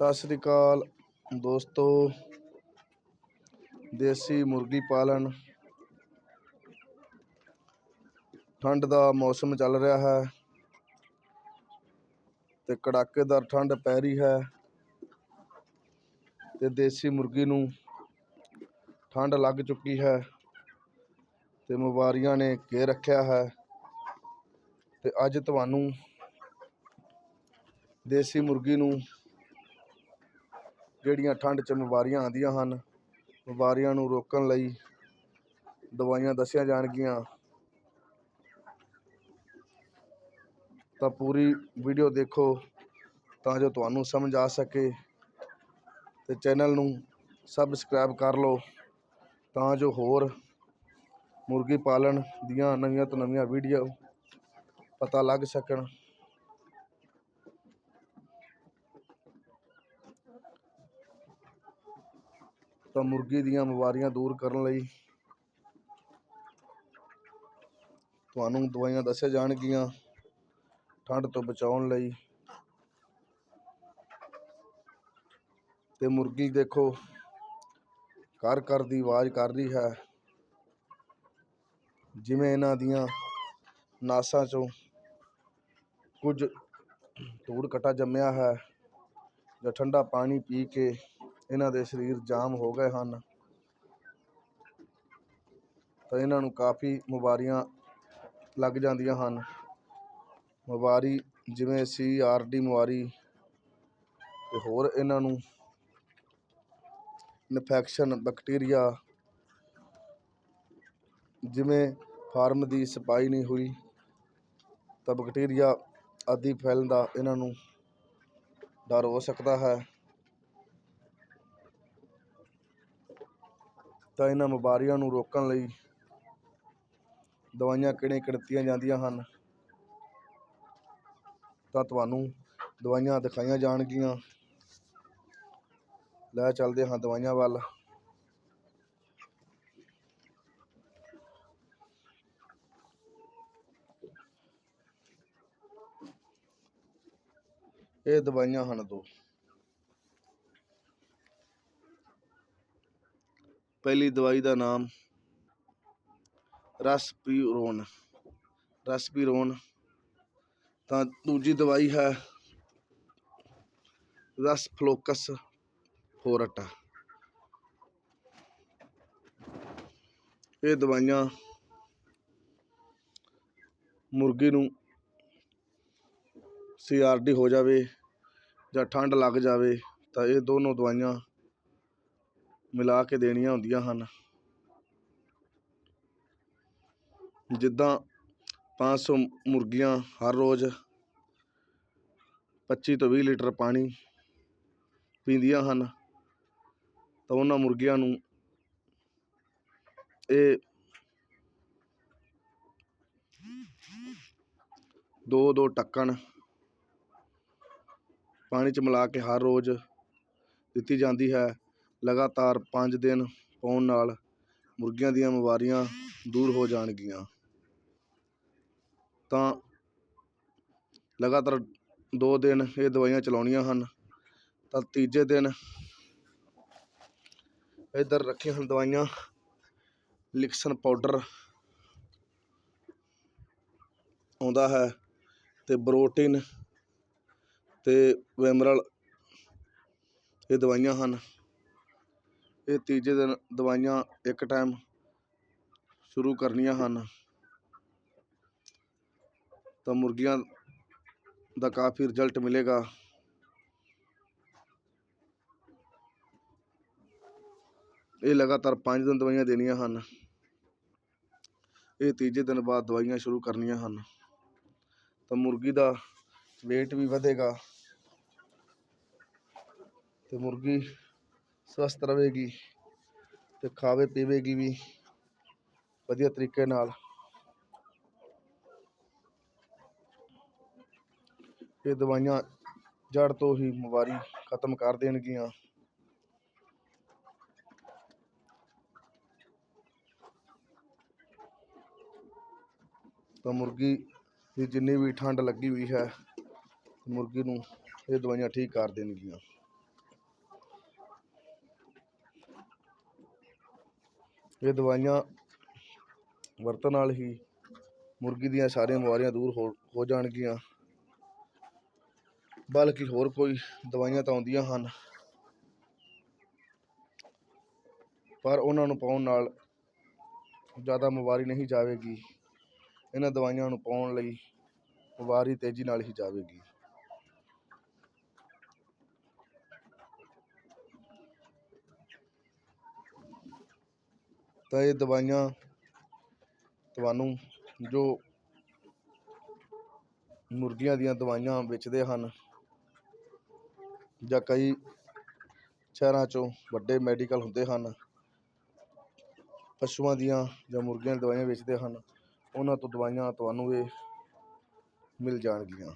ਸਤਿ ਸ੍ਰੀ ਅਕਾਲ ਦੋਸਤੋ। ਦੇਸੀ ਮੁਰਗੀ ਪਾਲਣ। ਠੰਡ ਦਾ ਮੌਸਮ ਚੱਲ ਰਿਹਾ ਹੈ ਤੇ ਕੜਾਕੇਦਾਰ ਠੰਡ ਪੈ ਰਹੀ ਹੈ ਤੇ ਦੇਸੀ ਮੁਰਗੀ ਨੂੰ ਠੰਡ ਲੱਗ ਚੁੱਕੀ ਹੈ ਤੇ ਬਿਮਾਰੀਆਂ ਨੇ ਘੇਰ ਰੱਖਿਆ ਹੈ ਤੇ ਅੱਜ ਤੁਹਾਨੂੰ ਦੇਸੀ ਮੁਰਗੀ ਨੂੰ ਜਿਹੜੀਆਂ ਠੰਡ 'ਚ ਬਿਮਾਰੀਆਂ ਆਉਂਦੀਆਂ ਹਨ, ਬਿਮਾਰੀਆਂ ਨੂੰ ਰੋਕਣ ਲਈ ਦਵਾਈਆਂ ਦੱਸੀਆਂ ਜਾਣਗੀਆਂ। ਤਾਂ ਪੂਰੀ ਵੀਡੀਓ ਦੇਖੋ ਤਾਂ ਜੋ ਤੁਹਾਨੂੰ ਸਮਝ ਆ ਸਕੇ ਤੇ ਚੈਨਲ ਨੂੰ ਸਬਸਕ੍ਰਾਈਬ ਕਰ ਲਓ ਤਾਂ ਜੋ ਹੋਰ ਮੁਰਗੀ ਪਾਲਣ ਦੀਆਂ ਨਵੀਆਂ ਤੋਂ ਨਵੀਆਂ ਵੀਡੀਓ ਪਤਾ ਲੱਗ ਸਕਣ। ਤਾਂ ਮੁਰਗੀ ਦੀਆਂ ਬਿਮਾਰੀਆਂ ਦੂਰ ਕਰਨ ਲਈ ਤੁਹਾਨੂੰ ਦਵਾਈਆਂ ਦੱਸਿਆ ਜਾਣਗੀਆਂ ਠੰਡ ਤੋਂ ਬਚਾਉਣ ਲਈ। ਤੇ ਮੁਰਗੀ ਦੇਖੋ, ਘਰ ਘਰ ਦੀ ਆਵਾਜ਼ ਕਰ ਰਹੀ ਹੈ। ਜਿਵੇਂ ਇਹਨਾਂ ਦੀਆਂ ਨਾਸਾਂ ਚੋਂ ਕੁਝ ਧੂੜ ਕਟਾ ਜੰਮਿਆ ਹੈ ਜਾਂ ਠੰਡਾ ਪਾਣੀ ਪੀ ਕੇ ਇਹਨਾਂ ਦੇ ਸਰੀਰ ਜਾਮ ਹੋ ਗਏ ਹਨ। ਤਾਂ ਇਹਨਾਂ ਨੂੰ ਕਾਫੀ ਬਿਮਾਰੀਆਂ ਲੱਗ ਜਾਂਦੀਆਂ ਹਨ। ਬਿਮਾਰੀ ਜਿਵੇਂ ਸੀ ਆਰ ਡੀ ਬਿਮਾਰੀ ਤੇ ਹੋਰ ਇਹਨਾਂ ਨੂੰ ਇਨਫੈਕਸ਼ਨ ਬੈਕਟੀਰੀਆ ਜਿਵੇਂ ਫਾਰਮ ਦੀ ਸਪਾਈ ਨਹੀਂ ਹੋਈ ਤਾਂ ਬੈਕਟੀਰੀਆ ਆਦਿ ਫੈਲਣ ਦਾ ਇਹਨਾਂ ਨੂੰ ਡਰ ਹੋ ਸਕਦਾ ਹੈ। ਤਾਂ ਇਹਨਾਂ ਬਿਮਾਰੀਆਂ ਨੂੰ ਰੋਕਣ ਲਈ ਦਵਾਈਆਂ ਕਿਹੜੀਆਂ ਕਿਹੜੀਆਂ ਦਿੱਤੀਆਂ ਜਾਂਦੀਆਂ ਹਨ? ਤਾਂ ਤੁਹਾਨੂੰ ਦਵਾਈਆਂ ਦਿਖਾਈਆਂ ਜਾਣਗੀਆਂ। ਲੈ ਚੱਲਦੇ ਹਾਂ ਦਵਾਈਆਂ ਵੱਲ। ਇਹ ਦਵਾਈਆਂ ਹਨ ਦੋ। ਪਹਿਲੀ ਦਵਾਈ ਦਾ ਨਾਮ ਰਸਪੀਰੋਨ ਰਸਪੀਰੋਨ। ਤਾਂ ਦੂਜੀ ਦਵਾਈ ਹੈ ਰਸਫਲੋਕਸ ਫੋਰਟਾ। ਇਹ ਦਵਾਈਆਂ ਮੁਰਗੀ ਨੂੰ ਸੀਆਰਡੀ ਹੋ ਜਾਵੇ ਜਾਂ ਠੰਡ ਲੱਗ ਜਾਵੇ ਤਾਂ ਇਹ ਦੋਨੋਂ ਦਵਾਈਆਂ ਮਿਲਾ ਕੇ ਦੇਣੀਆਂ ਹੁੰਦੀਆਂ ਹਨ। ਜਿੱਦਾਂ 500 ਮੁਰਗੀਆਂ ਹਰ ਰੋਜ਼ 25 ਤੋਂ 20 ਲੀਟਰ ਪਾਣੀ ਪੀਂਦੀਆਂ ਹਨ, ਤਾਂ ਉਹਨਾਂ ਮੁਰਗੀਆਂ ਨੂੰ ਇਹ ਦੋ ਦੋ ਟੱਕਣ ਪਾਣੀ 'ਚ ਮਿਲਾ ਕੇ ਹਰ ਰੋਜ਼ ਦਿੱਤੀ ਜਾਂਦੀ ਹੈ। ਲਗਾਤਾਰ ਪੰਜ ਦਿਨ ਪਾਉਣ ਨਾਲ ਮੁਰਗੀਆਂ ਦੀਆਂ ਬਿਮਾਰੀਆਂ ਦੂਰ ਹੋ ਜਾਣਗੀਆਂ। ਤਾਂ ਲਗਾਤਾਰ 2 ਦਿਨ ਇਹ ਦਵਾਈਆਂ ਚਲਾਉਣੀਆਂ ਹਨ, ਤਾਂ ਤੀਜੇ ਦਿਨ ਇੱਧਰ ਰੱਖੀਆਂ ਹਨ ਦਵਾਈਆਂ, ਲਿਕਸਨ ਪਾਊਡਰ ਆਉਂਦਾ ਹੈ ਤੇ ਬਰੋਟਿਨ ਤੇ ਵੈਮਰਲ ਇਹ ਦਵਾਈਆਂ ਹਨ। ਇਹ ਤੀਜੇ ਦਿਨ ਦਵਾਈਆਂ ਇੱਕ ਟਾਈਮ ਸ਼ੁਰੂ ਕਰਨੀਆਂ ਹਨ। ਤਾਂ ਮੁਰਗੀਆਂ ਦਾ ਕਾਫੀ ਰਿਜ਼ਲਟ ਮਿਲੇਗਾ। ਇਹ ਲਗਾਤਾਰ 5 ਦਿਨ ਦਵਾਈਆਂ ਦੇਣੀਆਂ ਹਨ। ਇਹ ਤੀਜੇ ਦਿਨ ਬਾਅਦ ਦਵਾਈਆਂ ਸ਼ੁਰੂ ਕਰਨੀਆਂ ਹਨ। ਤਾਂ ਮੁਰਗੀ ਦਾ weight ਵੀ ਵਧੇਗਾ। ਤੇ ਮੁਰਗੀ ਸਵਸਥ ਰਹੇਗੀ ਤੇ ਖਾਵੇ ਪੀਵੇਗੀ ਵੀ ਵਧੀਆ ਤਰੀਕੇ ਨਾਲ। ਇਹ ਦਵਾਈਆਂ ਜੜ ਤੋਂ ਹੀ ਬਿਮਾਰੀ ਖਤਮ ਕਰ ਦੇਣਗੀਆਂ। ਤਾਂ ਮੁਰਗੀ ਦੀ ਜਿੰਨੀ ਵੀ ਠੰਡ ਲੱਗੀ ਹੋਈ ਹੈ, ਮੁਰਗੀ ਨੂੰ ਇਹ ਦਵਾਈਆਂ ਠੀਕ ਕਰ ਦੇਣਗੀਆਂ। ਇਹ ਦਵਾਈਆਂ ਵਰਤਣ ਨਾਲ ਹੀ ਮੁਰਗੀ ਦੀਆਂ ਸਾਰੀਆਂ ਬਿਮਾਰੀਆਂ ਦੂਰ ਹੋ ਹੋ ਜਾਣਗੀਆਂ। ਬਲਕਿ ਹੋਰ ਕੋਈ ਦਵਾਈਆਂ ਤਾਂ ਆਉਂਦੀਆਂ ਹਨ। ਪਰ ਉਹਨਾਂ ਨੂੰ ਪਾਉਣ ਨਾਲ ਜ਼ਿਆਦਾ ਬਿਮਾਰੀ ਨਹੀਂ ਜਾਵੇਗੀ। ਇਹਨਾਂ ਦਵਾਈਆਂ ਨੂੰ ਪਾਉਣ ਲਈ ਬਿਮਾਰੀ ਤੇਜ਼ੀ ਨਾਲ ਹੀ ਜਾਵੇਗੀ। ਤਾਂ ਇਹ ਦਵਾਈਆਂ ਤੁਹਾਨੂੰ ਜੋ ਮੁਰਗੀਆਂ ਦੀਆਂ ਦਵਾਈਆਂ ਵੇਚਦੇ ਹਨ ਜਾਂ ਕਈ ਸ਼ਹਿਰਾਂ 'ਚੋਂ ਵੱਡੇ ਮੈਡੀਕਲ ਹੁੰਦੇ ਹਨ, ਪਸ਼ੂਆਂ ਦੀਆਂ ਜਾਂ ਮੁਰਗੀਆਂ ਦੀਆਂ ਦਵਾਈਆਂ ਵੇਚਦੇ ਹਨ, ਉਹਨਾਂ ਤੋਂ ਦਵਾਈਆਂ ਤੁਹਾਨੂੰ ਇਹ ਮਿਲ ਜਾਣਗੀਆਂ।